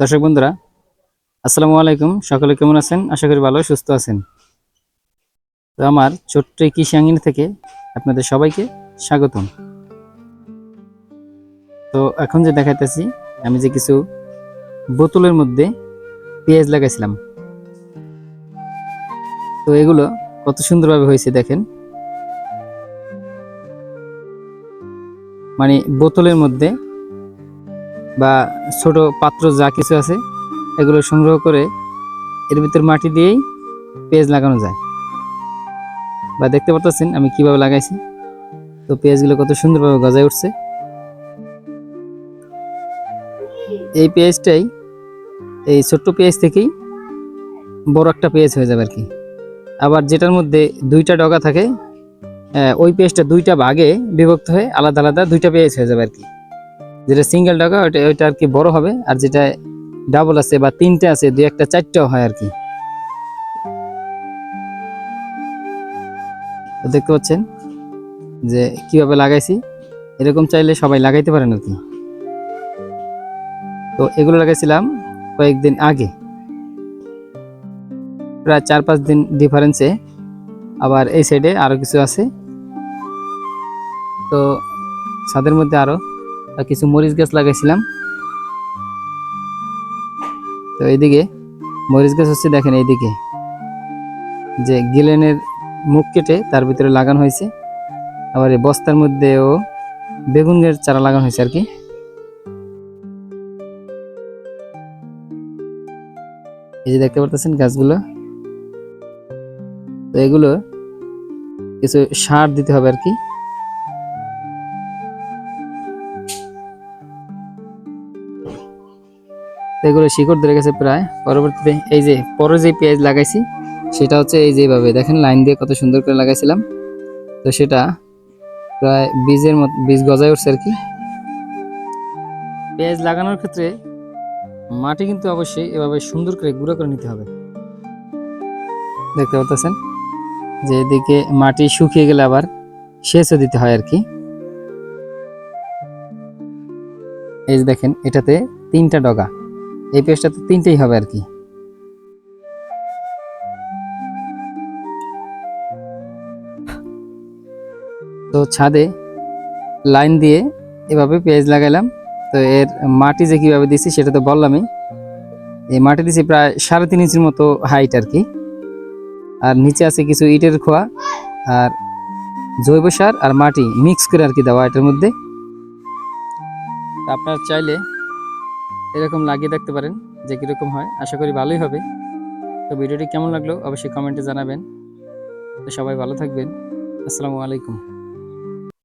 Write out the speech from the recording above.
দর্শক বন্ধুরা, আসসালামু আলাইকুম। সকলে কেমন আছেন? আশা করি ভালো, সুস্থ আছেন। তো আমার ছোট্ট কৃষি আঙ্গিনা থেকে আপনাদের সবাইকে স্বাগতম। তো এখন যে দেখাইতেছি, আমি যে কিছু বোতলের মধ্যে পেঁয়াজ লাগাইছিলাম। তো এগুলো কত সুন্দরভাবে হয়েছে দেখেন। মানে বোতলের মধ্যে বা ছোট পাত্র যা কিছু আছে, এগুলো সংগ্রহ করে এর ভিতর মাটি দিয়েই পেঁয়াজ লাগানো যায়। বা দেখতে পাচ্ছেন আমি কীভাবে লাগাইছি। তো পেঁয়াজগুলো কত সুন্দরভাবে গজায় উঠছে। এই পেঁয়াজটাই, এই ছোট্ট পেঁয়াজ থেকেই বড় একটা পেঁয়াজ হয়ে যাবে আর কি। আবার যেটার মধ্যে দুইটা ডগা থাকে ওই পেঁয়াজটা দুইটা ভাগে বিভক্ত হয়ে আলাদা আলাদা দুইটা পেঁয়াজ হয়ে যাবে আর কি। যেটা সিঙ্গেল টাকা, ওইটা ওইটা আর কি বড় হবে, আর যেটা ডাবল আছে বা তিনটে আছে, দুই একটা চারটাও হয় আর কি। দেখতে পাচ্ছেন যে কীভাবে লাগাইছি। এরকম চাইলে সবাই লাগাইতে পারেন আর কি। তো এগুলো লাগাইছিলাম কয়েকদিন আগে। প্রায় চার পাঁচ দিন ডিফারেন্সে আবার এই সাইডে আরও কিছু আছে। তো ছাদের মধ্যে আরও আর কিছু মরিচ গাছ লাগাইছিলাম। তো এইদিকে মরিচ গাছ হচ্ছে দেখেন এইদিকে। যে গিলেনের মুখ কেটে তার ভিতরে লাগানো হয়েছে। আবার এই বস্তার মধ্যেও বেগুনের চারা লাগানো হয়েছে আর কি। এই যে দেখতে পারতেছেন গাছগুলো। তো এগুলো কিছু সার দিতে হবে আর কি। এগুলো শিকড় ধরে গেছে প্রায়। পরবর্তীতে এই যে পরে যে পেঁয়াজ লাগাইছি, সেটা হচ্ছে এই যেভাবে, দেখেন লাইন দিয়ে কত সুন্দর করে লাগাইছিলাম। তো সেটা প্রায় বীজের মত, বীজ গজায় উঠছে আর কি। পেঁয়াজ লাগানোর ক্ষেত্রে মাটি কিন্তু অবশ্যই এভাবে সুন্দর করে গুঁড়ো করে নিতে হবে। দেখতে পাচ্ছেন যে এদিকে মাটি শুকিয়ে গেলে আবার সেচও দিতে হয় আর কি। এই দেখেন, এটাতে তিনটা ডগা। এই পেজটা তো তিনটেই হবে আর কি। তো ছাদে লাইন দিয়ে এভাবে পেঁয়াজ লাগাইলাম। তো এর মাটি যে কীভাবে দিছি সেটা তো বললামই। এই মাটি দিছি প্রায় সাড়ে তিন ইঞ্চির মতো হাইট আর কি। আর নিচে আছে কিছু ইটের খোয়া আর জৈব সার আর মাটি মিক্স করে আর কি দেওয়া এটার মধ্যে। আপনার চাইলে এরকম লাগিয়ে দেখতে পারেন যে কীরকম হয়। আশা করি ভালোই হবে। তো ভিডিওটি কেমন লাগল অবশ্যই কমেন্টে জানাবেন। তো সবাই ভালো থাকবেন। আসসালামু আলাইকুম।